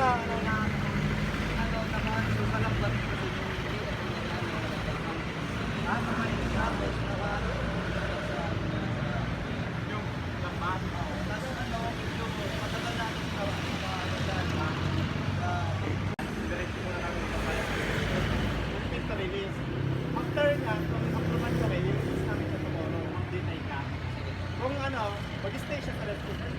na, ano na, ano na, ano na, ano na, Kung ano, mag-stay siya sa restaurant.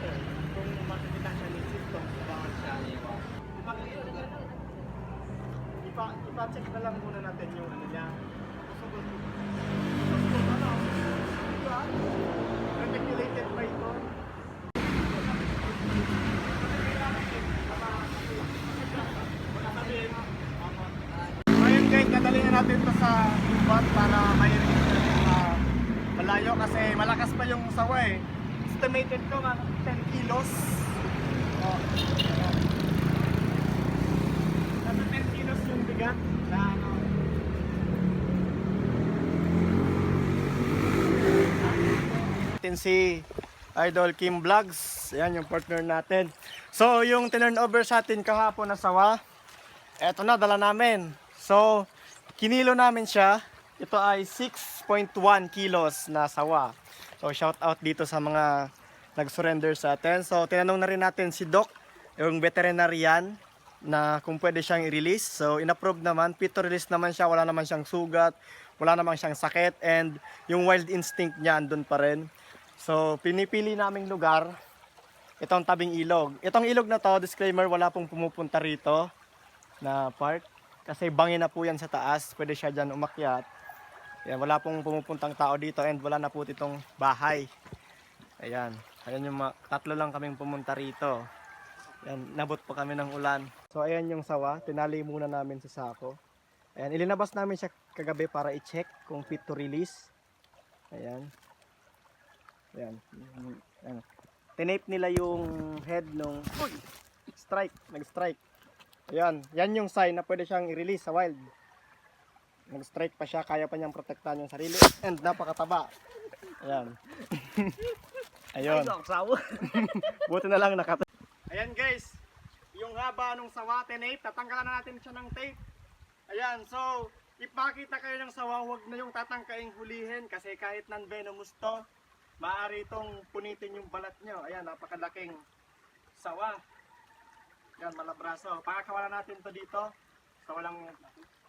Ipa-check na lang muna natin yung ano niya. Usog-usog. Usog-usog, ano? Diba? Reticulated ba ito? Ngayon guys, dadali na natin to sa lubat para may uh, malayo kasi malakas pa yung sawa eh. Estimated ko mga 10 kilos. Oh. Nasa 10 kilos yung bigat na ano. Natin si Idol Kim Vlogs. Yan yung partner natin. So, yung tinurn over sa atin kahapon na sawa, eto na, dala namin. So, kinilo namin siya. Ito ay 6.1 kilos na sawa. So, shout out dito sa mga nag-surrender sa atin. So, tinanong na rin natin si Doc, yung veterinarian, na kung pwede siyang i-release. So, in-approve naman. Fit to release naman siya. Wala naman siyang sugat. Wala naman siyang sakit. And yung wild instinct niya andun pa rin. So, pinipili naming lugar. Itong tabing ilog. Itong ilog na to, disclaimer, wala pong pumupunta rito na part. Kasi bangin na po yan sa taas. Pwede siya dyan umakyat. Yan, wala pong pumupuntang tao dito and wala na po itong bahay. Ayan. Ayan yung tatlo lang kaming pumunta rito. Ayan, nabot pa kami ng ulan. So ayan yung sawa, tinali muna namin sa sako. Ayan, ilinabas namin siya kagabi para i-check kung fit to release. Ayan. Ayan. Ayan. Tinape nila yung head nung Uy! strike, nag-strike. Ayan, yan yung sign na pwede siyang i-release sa wild. Nag-strike pa siya, kaya pa niyang protektahan yung sarili. And napakataba. Ayan. Ayun. Buti na lang nakata. Ayan guys, yung haba nung sawa tape, tatanggalan na natin siya ng tape. Ayan, so ipakita kayo ng sawa, huwag na yung tatangkaing hulihin kasi kahit non-venomous to, maaari itong punitin yung balat nyo. Ayan, napakalaking sawa. Yan, malabraso. Pakakawalan natin to dito sa walang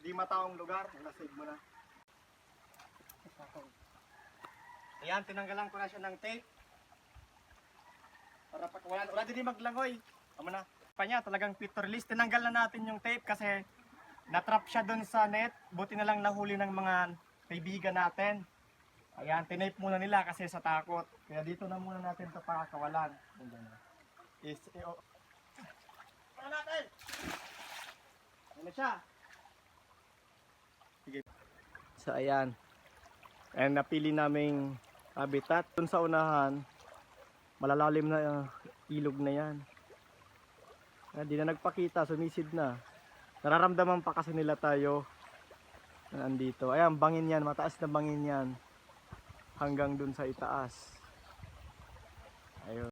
di mataong lugar. Nasave mo na. Ayan, tinanggalan ko na siya ng tape. Para pakawalan. Wala din maglangoy. Tama na. Pa niya, talagang fit to release. Tinanggal na natin yung tape kasi natrap siya dun sa net. Buti na lang nahuli ng mga kaibigan natin. Ayan, tinape muna nila kasi sa takot. Kaya dito na muna natin ito pakakawalan. Is, eh, oh. Natin? Ano siya? Sige. So ayan. And napili naming habitat. Dun sa unahan, malalalim na uh, ilog na yan. Hindi na nagpakita, sumisid na. Nararamdaman pa kasi nila tayo na andito. Ayan, bangin yan, mataas na bangin yan. Hanggang dun sa itaas. Ayun.